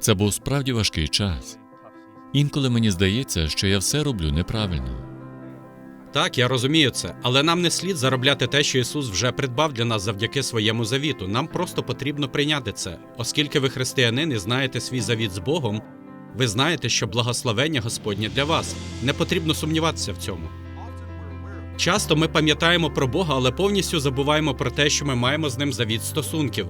Це був справді важкий час. Інколи мені здається, що я все роблю неправильно. Так, я розумію це, але нам не слід заробляти те, що Ісус вже придбав для нас завдяки своєму завіту. Нам просто потрібно прийняти це. Оскільки ви християнин і знаєте свій завіт з Богом, ви знаєте, що благословення Господнє для вас. Не потрібно сумніватися в цьому. Часто ми пам'ятаємо про Бога, але повністю забуваємо про те, що ми маємо з ним завіт стосунків.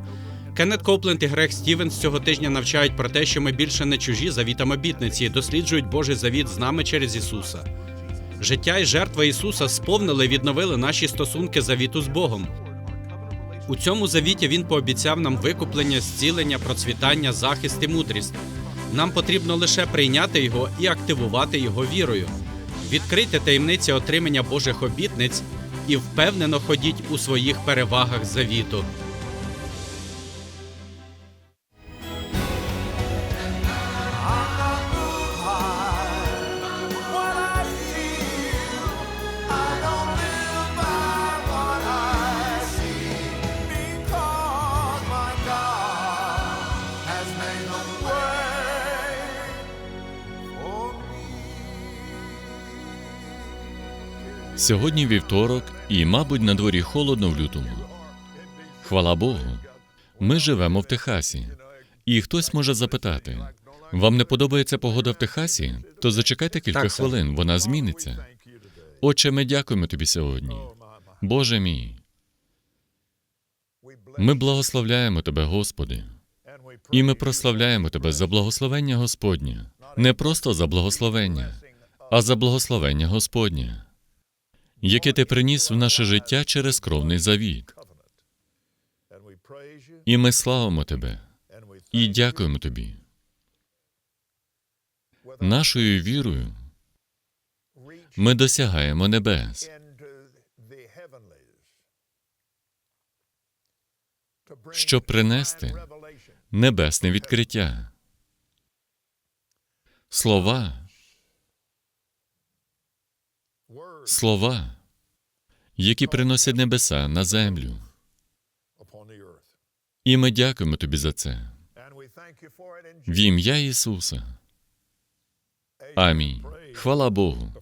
Кеннет Копленд і Грег Стівенс цього тижня навчають про те, що ми більше не чужі завітам обітниці досліджують Божий завіт з нами через Ісуса. Життя і жертва Ісуса сповнили і відновили наші стосунки завіту з Богом. У цьому завіті Він пообіцяв нам викуплення, зцілення, процвітання, захист і мудрість. Нам потрібно лише прийняти його і активувати його вірою. Відкрийте таємниці отримання Божих обітниць і впевнено ходіть у своїх перевагах завіту. Сьогодні вівторок, і, мабуть, на дворі холодно в лютому. Хвала Богу. Ми живемо в Техасі. І хтось може запитати: вам не подобається погода в Техасі? То зачекайте кілька Так, хвилин, вона зміниться. Отче, ми дякуємо тобі сьогодні. Боже мій. Ми благословляємо Тебе, Господи, і ми прославляємо Тебе за благословення Господнє. Не просто за благословення, а за благословення Господнє, яке ти приніс в наше життя через кровний завіт. І ми славимо Тебе і дякуємо Тобі. Нашою вірою ми досягаємо небес, щоб принести небесне відкриття. Слова, слова, які приносять небеса на землю. І ми дякуємо тобі за це. В ім'я Ісуса. Амінь. Хвала Богу.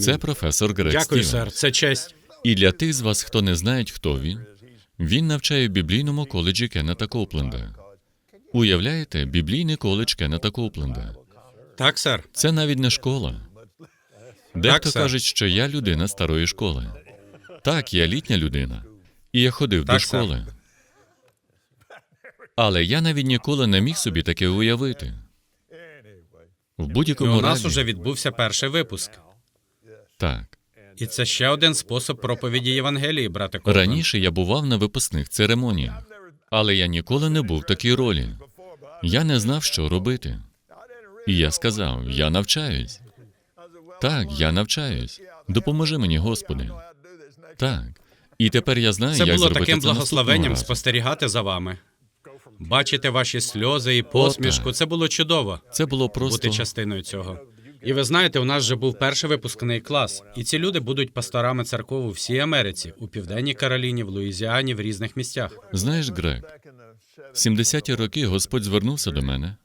Це професор Грег Дякую, Стівенс. сер. Це честь. І для тих з вас, хто не знають, хто він, він навчає в біблійному коледжі Кеннета Копленда. Уявляєте, біблійний коледж Кеннета Копленда. Так, сер. Це навіть не школа. Дехто сер. каже, що я людина старої школи. Так, я літня людина. І я ходив до Так, сер. школи. Але я навіть ніколи не міг собі таке уявити. В будь-якому у нас разі. уже відбувся перший випуск. Так. І це ще один спосіб проповіді Євангелії, брате Копленд. Раніше я бував на випускних церемоніях, але я ніколи не був в такій ролі. Я не знав, що робити. І я сказав: я навчаюсь. Так, я навчаюсь. Допоможи мені, Господи. Так. І тепер я знаю, Це як було зробити таким це благословенням разу. спостерігати за вами. Бачити ваші сльози і посмішку. так. Це було чудово Це було просто бути частиною цього. І ви знаєте, у нас вже був перший випускний клас, і ці люди будуть пасторами церков у всій Америці, у південній Кароліні, в Луїзіані, в різних місцях. знаєш, Грег. В 70-ті роки Господь звернувся до мене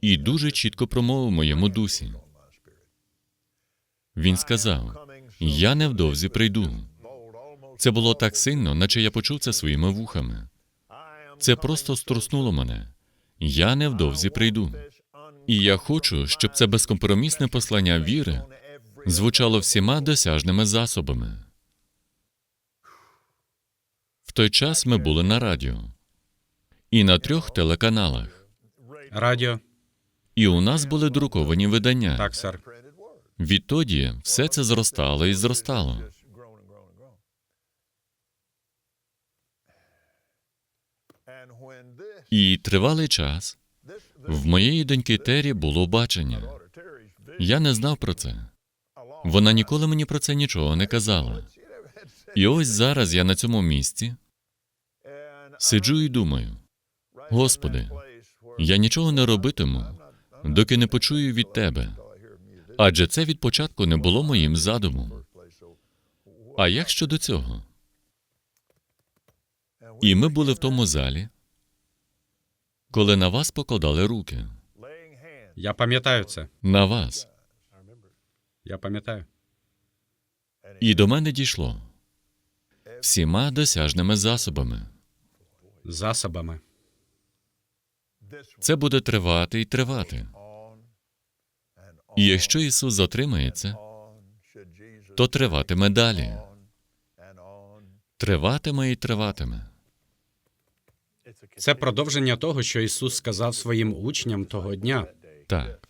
і дуже чітко промовив моєму дусі. Він сказав: Я невдовзі прийду. Це було так сильно, наче я почув це своїми вухами. Це просто струснуло мене. Я невдовзі прийду. І я хочу, щоб це безкомпромісне послання віри звучало всіма досяжними засобами. В той час ми були на радіо і на трьох телеканалах, Радіо, і у нас були друковані видання. так, сер. Відтоді все це зростало і зростало. І тривалий час в моєї доньки Тері було бачення. Я не знав про це. Вона ніколи мені про це нічого не казала. І ось зараз я на цьому місці сиджу і думаю: Господи, я нічого не робитиму, доки не почую від Тебе. Адже це від початку не було моїм задумом. А як щодо цього? І ми були в тому залі, коли на вас покладали руки. Я пам'ятаю це. На вас. Я пам'ятаю. І до мене дійшло всіма досяжними засобами. Засобами. Це буде тривати і тривати. І якщо Ісус затримається, то триватиме далі. Триватиме і триватиме. Це продовження того, що Ісус сказав своїм учням того дня. Так,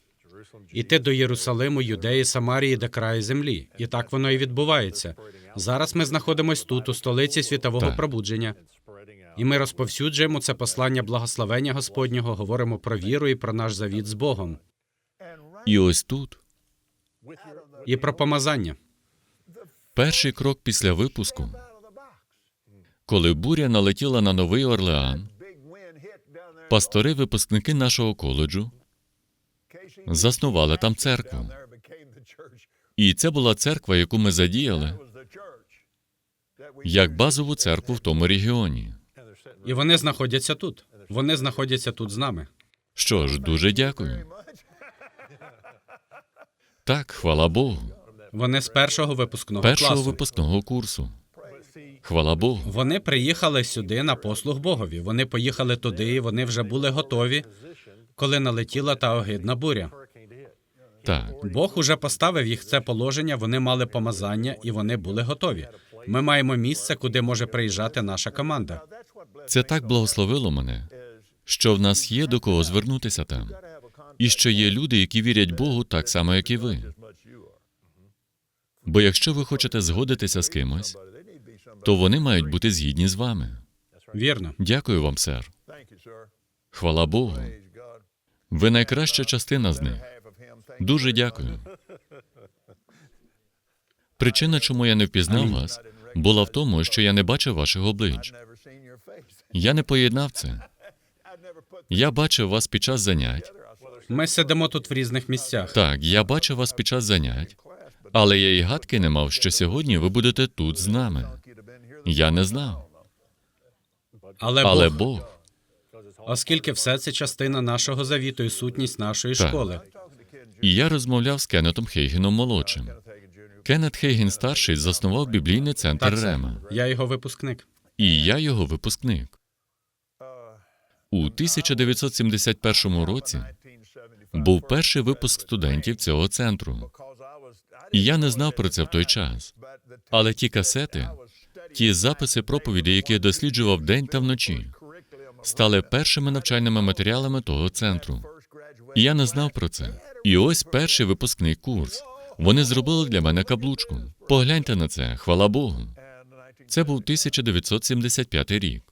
Іти до Єрусалиму, Юдеї, Самарії до краю землі. І так воно і відбувається. Зараз ми знаходимось тут, у столиці світового Так. пробудження. І ми розповсюджуємо це послання благословення Господнього, говоримо про віру і про наш завіт з Богом, і ось тут і про помазання. перший крок після випуску, коли буря налетіла на Новий Орлеан, пастори, випускники нашого коледжу, заснували там церкву. І це була церква, яку ми задіяли як базову церкву в тому регіоні. І вони знаходяться тут. Вони знаходяться тут з нами. Що ж, дуже дякую. Так, хвала Богу. Вони з першого випускного Першого класу. випускного курсу. Хвала Богу. Вони приїхали сюди на послуг Богові. Вони поїхали туди, і вони вже були готові, коли налетіла та огидна буря. Так, Бог уже поставив їх в це положення, вони мали помазання і вони були готові. Ми маємо місце, куди може приїжджати наша команда. це так благословило мене, що в нас є до кого звернутися там. І що є люди, які вірять Богу так само, як і ви. Бо якщо ви хочете згодитися з кимось, то вони мають бути згідні з вами. Вірно. Дякую вам, сер. Хвала Богу. Ви найкраща частина з них. Дуже дякую. Причина, чому я не впізнав вас, була в тому, що я не бачив ваших облич. Я не поєднав це. Я бачив вас під час занять. Ми сидимо тут в різних місцях. Так, я бачив вас під час занять, але я і гадки не мав, що сьогодні ви будете тут з нами. Я не знав. Але, Але Бог, Бог, оскільки все це частина нашого завіту і сутність нашої Так. школи. і я розмовляв з Кеннетом Хейгеном молодшим. Кеннет Хейген старший заснував біблійний центр Так, сер. Рема, Я його випускник. і я його випускник. У 1971 році був перший випуск студентів цього центру. І я не знав про це в той час. Але ті касети, ті записи проповіді, які я досліджував день та вночі, стали першими навчальними матеріалами того центру. І я не знав про це. І ось перший випускний курс. Вони зробили для мене каблучку. Погляньте на це, хвала Богу. Це був 1975 рік.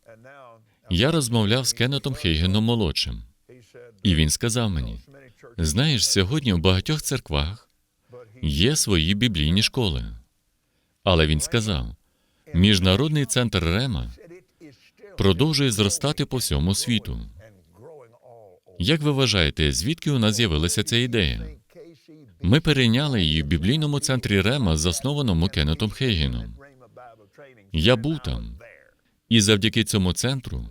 Я розмовляв з Кеннетом Хейгеном молодшим, і він сказав мені: знаєш, сьогодні в багатьох церквах є свої біблійні школи. Але він сказав: міжнародний центр Рема продовжує зростати по всьому світу. Як ви вважаєте, звідки у нас з'явилася ця ідея? Ми перейняли її в біблійному центрі Рема, заснованому Кеннетом Хейгеном. Я був там, і завдяки цьому центру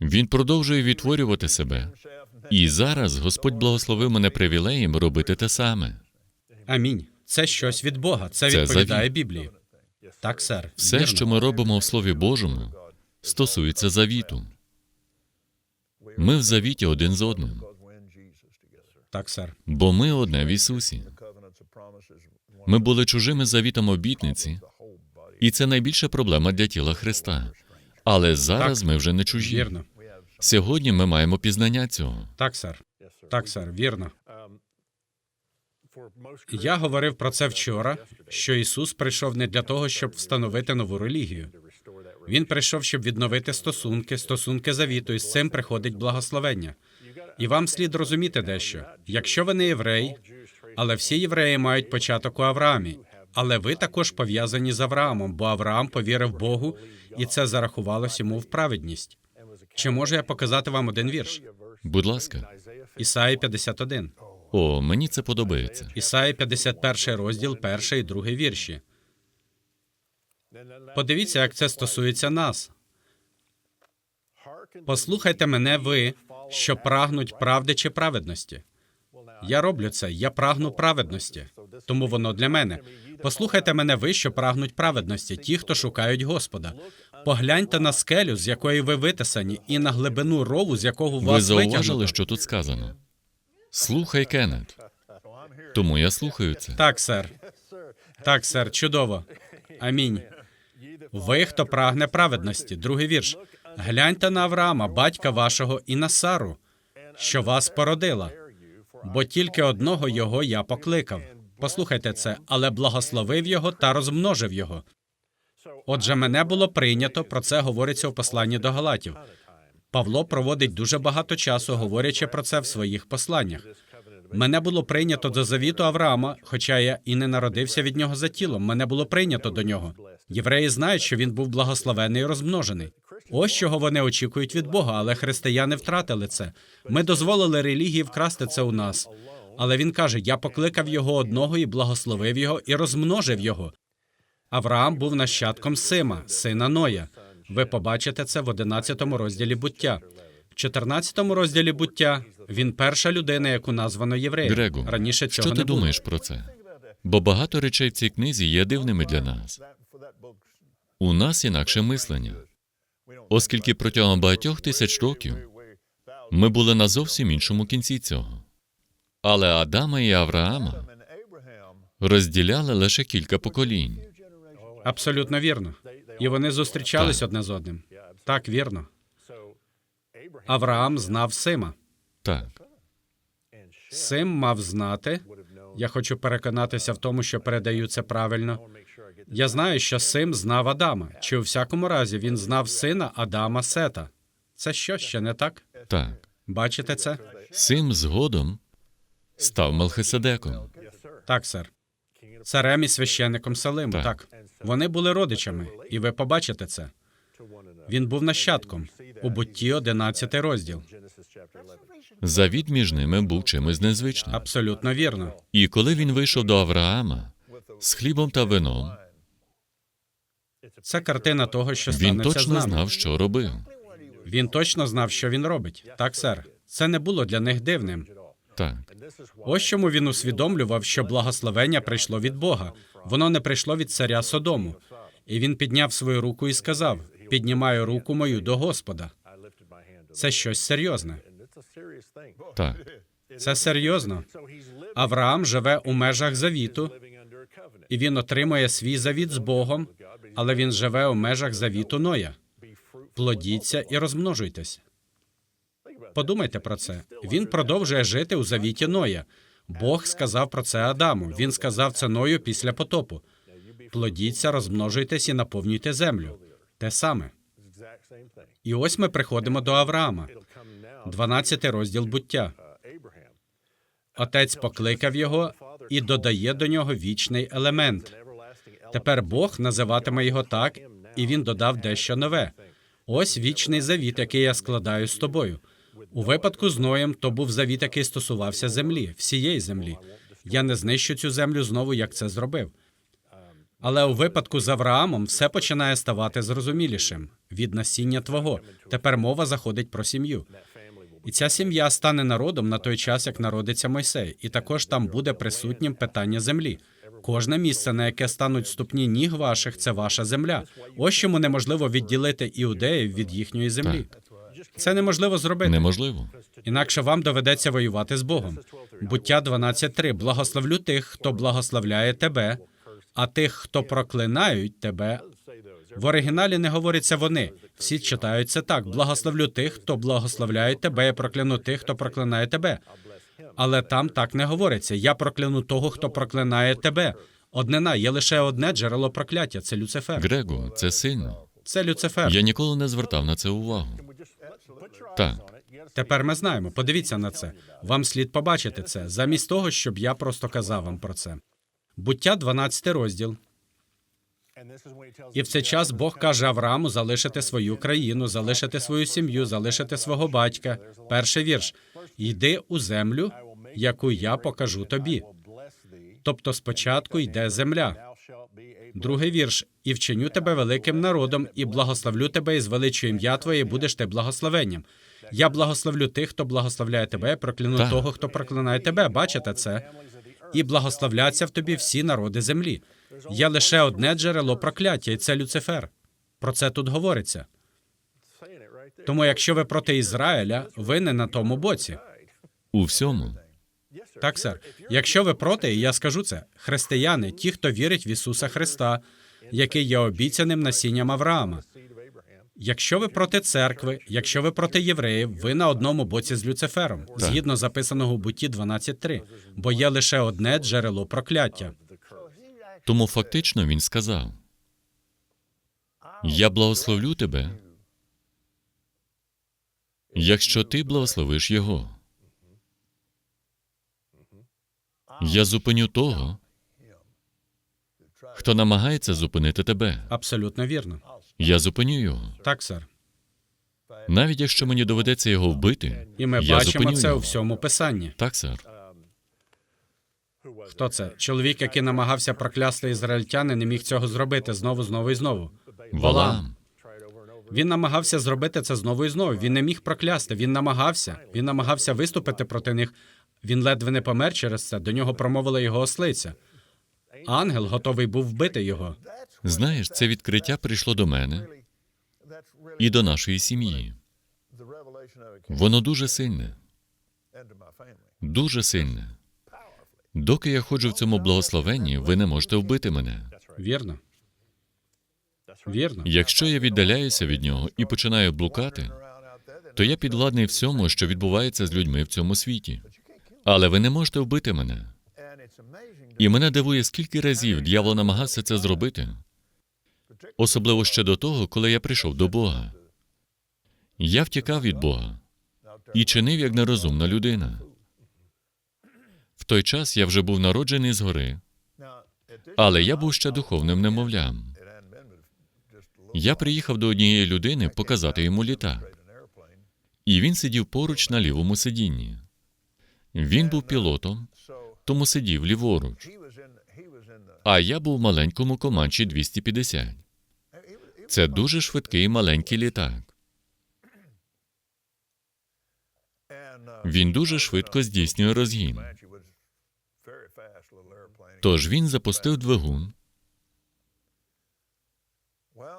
він продовжує відтворювати себе. І зараз Господь благословив мене привілеєм робити те саме. Амінь. Це щось від Бога. Це Це відповідає завіт. Біблії. Так, сер. Все, Вірно. що ми робимо в Слові Божому, стосується завіту. Ми в завіті один з одним, Так, сер. бо ми одне в Ісусі. Ми були чужими завітом обітниці, і це найбільша проблема для тіла Христа. Але зараз ми вже не чужі. Вірно. Сьогодні ми маємо пізнання цього. Так, сер. Так, сер, вірно. Я говорив про це вчора, що Ісус прийшов не для того, щоб встановити нову релігію. Він прийшов, щоб відновити стосунки, стосунки завіту, і з цим приходить благословення. І вам слід розуміти дещо. Якщо ви не єврей, але всі євреї мають початок у Авраамі. Але ви також пов'язані з Авраамом, бо Авраам повірив Богу, і це зарахувалось йому в праведність. Чи можу я показати вам один вірш? Будь ласка, Ісаї 51. О, мені це подобається. Ісаї 51 розділ, перший і другий вірші. Подивіться, як це стосується нас. Послухайте мене, ви, що прагнуть правди чи праведності. Я роблю це, я прагну праведності, тому воно для мене. Послухайте мене ви, що прагнуть праведності, ті, хто шукають Господа. Погляньте на скелю, з якої ви витисані, і на глибину рову, з якого Ви вас зауважили, витягнуто. що тут сказано? Слухай, Кеннет. Тому я слухаю це. Так, сер. Так, сер, чудово. Амінь. Ви, хто прагне праведності. Другий вірш. Гляньте на Авраама, батька вашого, і на Сару, що вас породила. Бо тільки одного його я покликав. Послухайте це, але благословив його та розмножив його. Отже, мене було прийнято, про це говориться у посланні до Галатів. Павло проводить дуже багато часу, говорячи про це в своїх посланнях. Мене було прийнято до завіту Авраама, хоча я і не народився від нього за тілом. Мене було прийнято до нього. Євреї знають, що він був благословений і розмножений. Ось чого вони очікують від Бога, але християни втратили це. Ми дозволили релігії вкрасти це у нас. Але він каже: Я покликав його одного і благословив його і розмножив його. Авраам був нащадком Сима, сина Ноя. Ви побачите це в 11 розділі буття. В 14 розділі буття він перша людина, яку названо євреєм. Грегу, Раніше цього що ти не було. думаєш про це? Бо багато речей в цій книзі є дивними для нас. У нас інакше мислення, оскільки протягом багатьох тисяч років ми були на зовсім іншому кінці цього. Але Адама і Авраама розділяли лише кілька поколінь. Абсолютно вірно. І вони зустрічались одне з одним. Так, вірно. Авраам знав Сима. Так, Сим мав знати. Я хочу переконатися в тому, що передаю це правильно. Я знаю, що Сим знав Адама, чи у всякому разі він знав сина Адама Сета. Це що ще не так? так. Бачите це? Сим згодом став Мелхиседеком. Так, сер. Царем і священником Салиму. Так. Так. Вони були родичами, і ви побачите це. Він був нащадком у бутті 11 розділ. Завіт між ними був чимось незвичним. Абсолютно вірно. І коли він вийшов до Авраама з хлібом та вином, Це картина того, що він станеться з точно нами. знав, що робив. Він точно знав, що він робить. Так, сер. Це не було для них дивним. Так, Ось чому він усвідомлював, що благословення прийшло від Бога. Воно не прийшло від царя Содому. І він підняв свою руку і сказав: Піднімаю руку мою до Господа. Це щось серйозне. так. Це серйозно. Авраам живе у межах завіту, і він отримує свій завіт з Богом, але він живе у межах завіту Ноя. Плодіться і розмножуйтесь. Подумайте про це. Він продовжує жити у завіті Ноя. Бог сказав про це Адаму. Він сказав це Ною після потопу. Плодіться, розмножуйтесь і наповнюйте землю. Те саме. І ось ми приходимо до Авраама, 12 розділ буття. Отець покликав його і додає до нього вічний елемент. Тепер Бог називатиме його так, і він додав дещо нове. Ось вічний завіт, який я складаю з тобою. У випадку з Ноєм то був завіт, який стосувався землі, всієї землі. Я не знищу цю землю знову, як це зробив. Але у випадку з Авраамом все починає ставати зрозумілішим від насіння твого. Тепер мова заходить про сім'ю. І ця сім'я стане народом на той час, як народиться Мойсей, і також там буде присутнім питання землі. Кожне місце, на яке стануть ступні ніг ваших, це ваша земля. Ось чому неможливо відділити іудеїв від їхньої землі. Це неможливо зробити. Неможливо. Інакше вам доведеться воювати з Богом. Буття 12.3. Благословлю тих, хто благословляє тебе, а тих, хто проклинають тебе. В оригіналі не говориться вони. Всі читають це так: благословлю тих, хто благословляє тебе, і прокляну тих, хто проклинає тебе. Але там так не говориться. Я прокляну того, хто проклинає тебе. Однина є лише одне джерело прокляття. Це Люцифер. Грегу, це сильно. Це Люцифер. Я ніколи не звертав на це увагу. Так, Тепер ми знаємо. Подивіться на це. Вам слід побачити це, замість того, щоб я просто казав вам про це. Буття 12 розділ. І в цей час Бог каже Аврааму залишити свою країну, залишити свою сім'ю, залишити свого батька. Перший вірш: йди у землю, яку я покажу тобі. Тобто спочатку йде земля. Другий вірш: і вчиню тебе великим народом, і благословлю тебе, і звеличу ім'я твоє, будеш ти благословенням. Я благословлю тих, хто благословляє тебе, прокляну Так. того, хто проклинає тебе. Бачите це? І благословляться в тобі всі народи землі. Є лише одне джерело прокляття, і це Люцифер. Про це тут говориться. Тому, якщо ви проти Ізраїля, ви не на тому боці. У всьому. Так, сер. Якщо ви проти, і я скажу це, християни, ті, хто вірить в Ісуса Христа, який є обіцяним насінням Авраама. Якщо ви проти церкви, якщо ви проти євреїв, ви на одному боці з Люцифером, згідно записаного у Буті 12.3, бо є лише одне джерело прокляття. Тому фактично він сказав: Я благословлю тебе, якщо ти благословиш його. Я зупиню того, хто намагається зупинити тебе. Абсолютно вірно. Я зупиню його. Так, сер. Навіть якщо мені доведеться його вбити, І ми я бачимо зупиню це його. у всьому писанні. Так, сер. Хто це? Чоловік, який намагався проклясти ізраїльтяни, не міг цього зробити знову, знову і знову. Валаам. Він намагався зробити це знову і знову. Він не міг проклясти. Він намагався. Він намагався виступити проти них. Він ледве не помер через це. До нього промовила його ослиця. Ангел готовий був вбити його. Знаєш, це відкриття прийшло до мене і до нашої сім'ї. Воно дуже сильне, дуже сильне. Доки я ходжу в цьому благословенні, ви не можете вбити мене. Вірно. Вірно. Якщо я віддаляюся від нього і починаю блукати, то я підвладний всьому, що відбувається з людьми в цьому світі. Але ви не можете вбити мене. І мене дивує, скільки разів дьявол намагався це зробити, особливо ще до того, коли я прийшов до Бога. Я втікав від Бога і чинив як нерозумна людина. В той час я вже був народжений згори, але я був ще духовним немовлям. Я приїхав до однієї людини показати йому літак. І він сидів поруч на лівому сидінні. Він був пілотом, тому сидів ліворуч. А я був в маленькому команчі 250. Це дуже швидкий маленький літак. Він дуже швидко здійснює розгін. Тож він запустив двигун,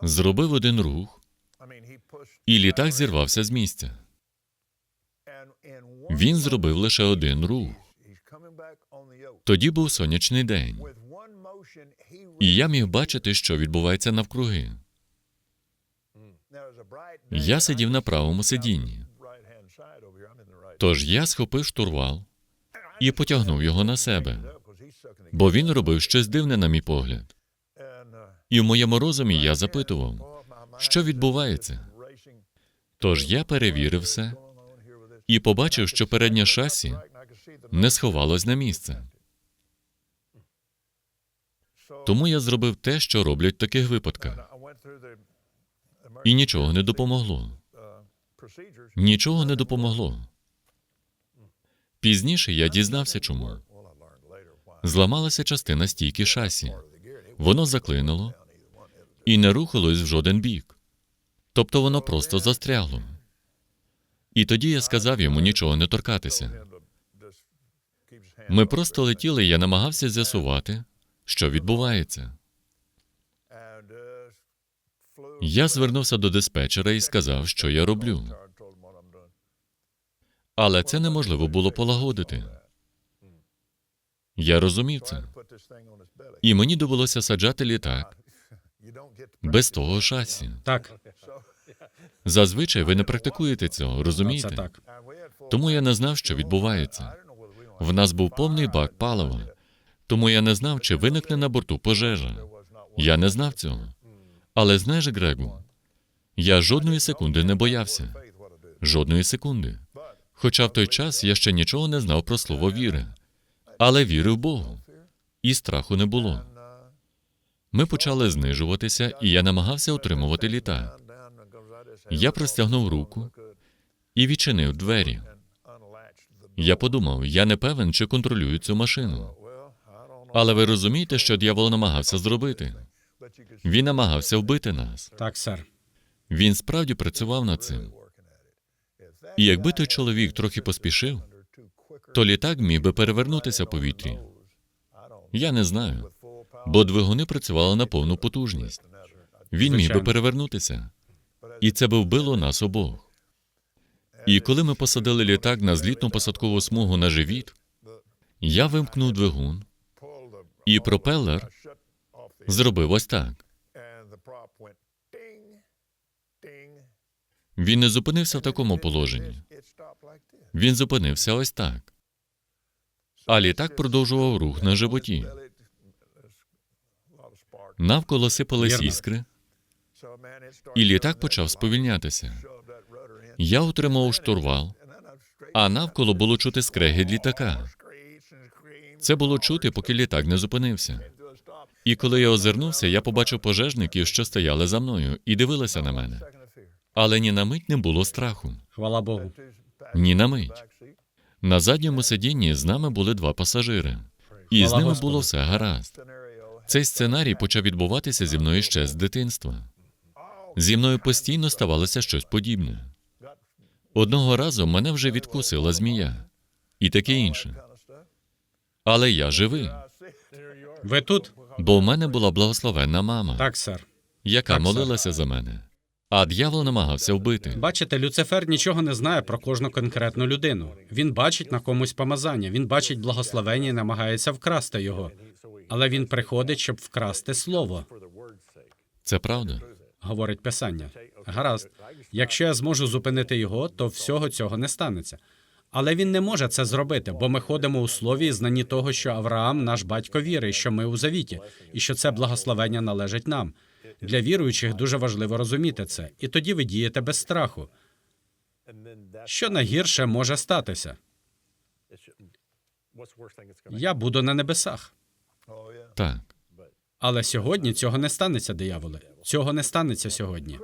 зробив один рух, і літак зірвався з місця. Він зробив лише один рух. Тоді був сонячний день, і я міг бачити, що відбувається навкруги. Я сидів на правому сидінні. Тож я схопив штурвал і потягнув його на себе, бо він робив щось дивне, на мій погляд. І в моєму розумі я запитував, що відбувається. Тож я перевірив все і побачив, що переднє шасі не сховалось на місце. Тому я зробив те, що роблять в таких випадках, і нічого не допомогло. Нічого не допомогло. Пізніше я дізнався, чому зламалася частина стійки шасі. Воно заклинуло і не рухалось в жоден бік. Тобто воно просто застрягло. І тоді я сказав йому нічого не торкатися. Ми просто летіли, я намагався з'ясувати, що відбувається. Я звернувся до диспетчера і сказав, що я роблю. Але це неможливо було полагодити. Я розумів це. І мені довелося саджати літак без того шасі. Так, Зазвичай ви не практикуєте цього, розумієте? Тому я не знав, що відбувається. В нас був повний бак палива, тому я не знав, чи виникне на борту пожежа. Я не знав цього. Але знаєш, Грегу, я жодної секунди не боявся. Жодної секунди. Хоча в той час я ще нічого не знав про слово віри, але вірив Богу, і страху не було. Ми почали знижуватися, і я намагався утримувати літак. Я простягнув руку і відчинив двері. Я подумав, я не певен, чи контролюю цю машину. Але ви розумієте, що дьявол намагався зробити? Він намагався вбити нас. Так, сер. Він справді працював над цим. І якби той чоловік трохи поспішив, то літак міг би перевернутися в повітрі. Я не знаю, бо двигуни працювали на повну потужність. Він міг би перевернутися, і це би вбило нас обох. І коли ми посадили літак на злітну посадкову смугу на живіт, я вимкнув двигун, і пропелер зробив ось так. Він не зупинився в такому положенні. Він зупинився ось так. А літак продовжував рух на животі. Навколо сипались іскри, і літак почав сповільнятися. Я утримував штурвал, а навколо було чути скрегіт літака. Це було чути, поки літак не зупинився. І коли я озирнувся, я побачив пожежників, що стояли за мною, і дивилися на мене. Але ні на мить не було страху. Хвала Богу. Ні на мить. На задньому сидінні з нами були два пасажири, і з ними було все гаразд. Цей сценарій почав відбуватися зі мною ще з дитинства. Зі мною постійно ставалося щось подібне. Одного разу мене вже відкусила змія і таке інше. Але я живий, Ви тут? бо в мене була благословенна мама, Так, сер. яка так, молилася за мене. А дьявол намагався вбити. Бачите, Люцифер нічого не знає про кожну конкретну людину. Він бачить на комусь помазання, він бачить благословення і намагається вкрасти його. Але він приходить, щоб вкрасти слово, Це правда. говорить писання. Гаразд, якщо я зможу зупинити його, то всього цього не станеться. Але він не може це зробити, бо ми ходимо у слові і знанні того, що Авраам наш батько віри, що ми у завіті, і що це благословення належить нам. Для віруючих дуже важливо розуміти це, і тоді ви дієте без страху. Що найгірше може статися? Я буду на небесах. Так. Але сьогодні цього не станеться, дияволе. Цього не станеться сьогодні.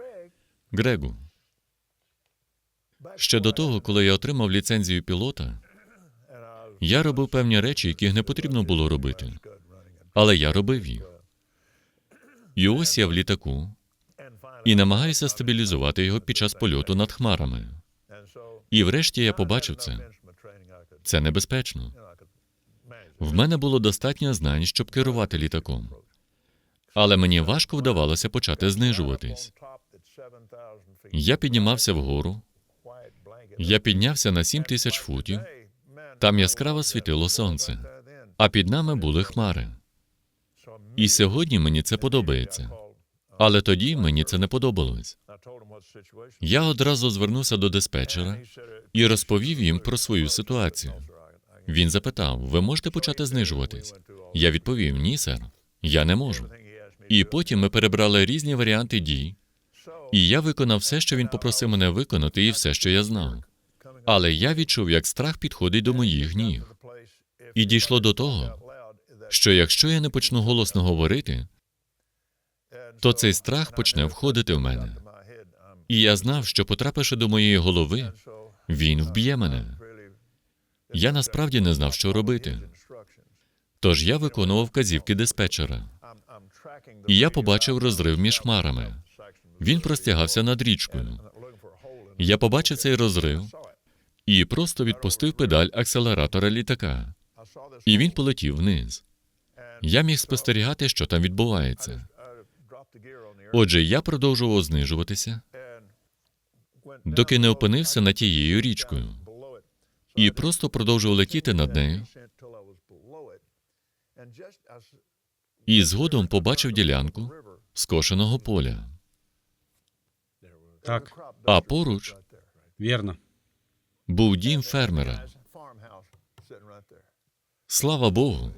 Грегу, ще до того, коли я отримав ліцензію пілота, я робив певні речі, яких не потрібно було робити. Але я робив їх. І ось я в літаку і намагаюся стабілізувати його під час польоту над хмарами. І врешті я побачив це. Це небезпечно. В мене було достатньо знань, щоб керувати літаком. Але мені важко вдавалося почати знижуватись. Я піднімався вгору, я піднявся на сім тисяч футів, там яскраво світило сонце, а під нами були хмари. І сьогодні мені це подобається. Але тоді мені це не подобалось. Я одразу звернувся до диспетчера і розповів їм про свою ситуацію. Він запитав: ви можете почати знижуватись? Я відповів: ні, сер, я не можу. І потім ми перебрали різні варіанти дій, і я виконав все, що він попросив мене виконати, і все, що я знав. Але я відчув, як страх підходить до моїх ніг. І дійшло до того, що якщо я не почну голосно говорити, то цей страх почне входити в мене. І я знав, що потрапивши до моєї голови, він вб'є мене. Я насправді не знав, що робити. Тож я виконував вказівки диспетчера. І я побачив розрив між хмарами. Він простягався над річкою. Я побачив цей розрив і просто відпустив педаль акселератора літака. І він полетів вниз. Я міг спостерігати, що там відбувається. Отже, я продовжував знижуватися, доки не опинився над тією річкою, і просто продовжував летіти над нею. І згодом побачив ділянку скошеного поля. Так, А поруч вірно. був дім фермера. Слава Богу.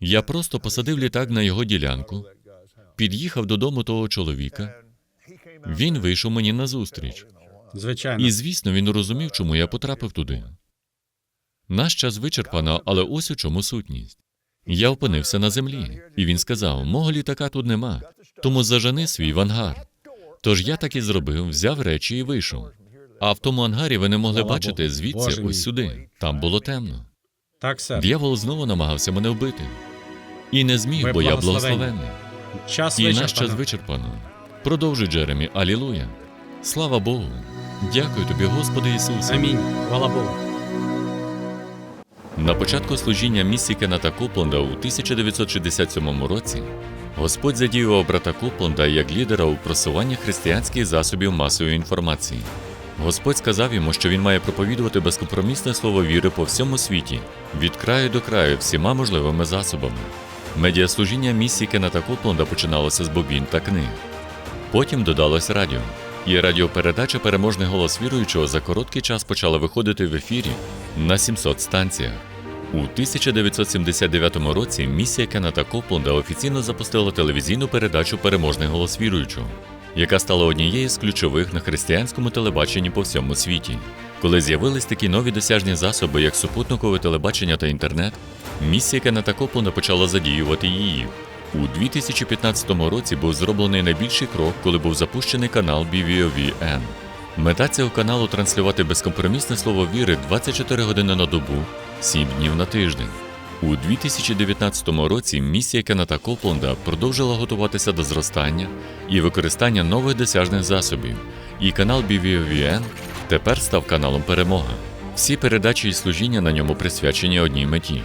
Я просто посадив літак на його ділянку, під'їхав додому того чоловіка. Він вийшов мені назустріч. Звичайно. І звісно, він розумів, чому я потрапив туди. Наш час вичерпано, але ось у чому сутність. Я опинився на землі, і він сказав: мого літака тут нема, тому зажени свій в ангар. Тож я так і зробив, взяв речі і вийшов. А в тому ангарі ви не могли Слава бачити Богу. звідси Боже мій. ось сюди. Там було темно. Так, сер. Д'явол знову намагався мене вбити. І не зміг, Ви бо я благословенні. благословенний. Час І наш вичерпано. час вичерпано. Продовжуй, Джеремі. Алілуя. Слава Богу. Дякую тобі, Господи Ісусе. Амінь. Хвала Богу. На початку служіння місії Кеннета Копланда у 1967 році Господь задіював брата Копланда як лідера у просуванні християнських засобів масової інформації. Господь сказав йому, що він має проповідувати безкомпромісне слово віри по всьому світі, від краю до краю, всіма можливими засобами. Медіаслужіння місії Кеннета Копланда починалося з бобін та книг. Потім додалось радіо. І радіопередача Переможний голос віруючого за короткий час почала виходити в ефірі на 700 станціях. У 1979 році місія Кеннета Копланда офіційно запустила телевізійну передачу Переможний голос віруючого, яка стала однією з ключових на християнському телебаченні по всьому світі. Коли з'явились такі нові досяжні засоби, як супутникове телебачення та інтернет, місія Кеннета Копланда почала задіювати її. У 2015 році був зроблений найбільший крок, коли був запущений канал BVOVN. Мета цього каналу транслювати безкомпромісне слово віри 24 години на добу, 7 днів на тиждень. У 2019 році місія Кеннета Копланда продовжила готуватися до зростання і використання нових досяжних засобів, і канал BVOVN тепер став каналом Перемога. Всі передачі і служіння на ньому присвячені одній меті.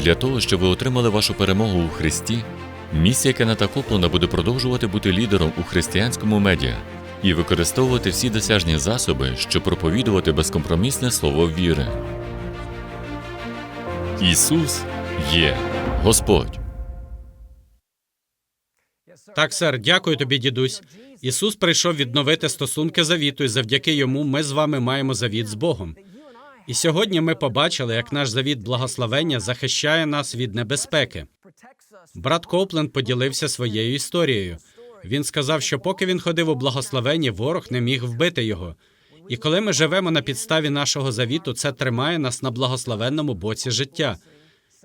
Для того, щоб ви отримали вашу перемогу у Христі, місія Кеннета Копланда буде продовжувати бути лідером у християнському медіа і використовувати всі досяжні засоби, щоб проповідувати безкомпромісне слово віри. Ісус є Господь. Так, сер, дякую тобі, дідусь. Ісус прийшов відновити стосунки завіту, і завдяки йому ми з вами маємо завіт з Богом. І сьогодні ми побачили, як наш завіт благословення захищає нас від небезпеки. Брат Копленд поділився своєю історією. Він сказав, що поки він ходив у благословенні, ворог не міг вбити його. І коли ми живемо на підставі нашого завіту, це тримає нас на благословенному боці життя.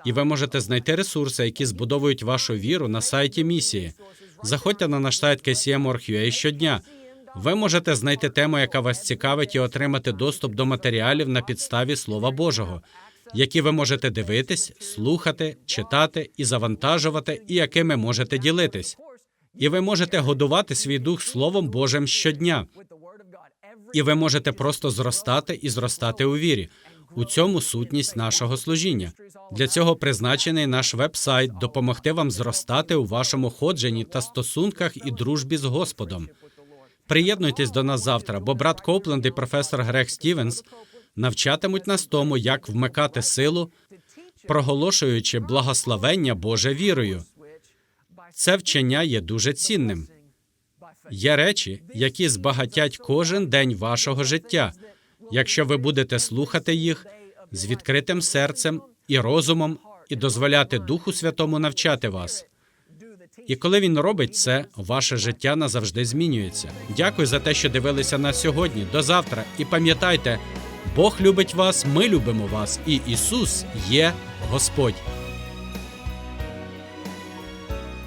І ви можете знайти ресурси, які збудовують вашу віру на сайті місії. Заходьте на наш сайт KCM.org.ua щодня. Ви можете знайти тему, яка вас цікавить, і отримати доступ до матеріалів на підставі Слова Божого, які ви можете дивитись, слухати, читати і завантажувати, і якими можете ділитись. І ви можете годувати свій дух Словом Божим щодня. І ви можете просто зростати і зростати у вірі. У цьому сутність нашого служіння. Для цього призначений наш веб-сайт допомогти вам зростати у вашому ходженні та стосунках і дружбі з Господом. Приєднуйтесь до нас завтра, бо брат Копленд і професор Грег Стівенс навчатимуть нас тому, як вмикати силу, проголошуючи благословення Боже вірою. Це вчення є дуже цінним. Є речі, які збагатять кожен день вашого життя, якщо ви будете слухати їх з відкритим серцем і розумом і дозволяти Духу Святому навчати вас. І коли він робить це, ваше життя назавжди змінюється. Дякую за те, що дивилися нас сьогодні. До завтра. І пам'ятайте, Бог любить вас, ми любимо вас, і Ісус є Господь.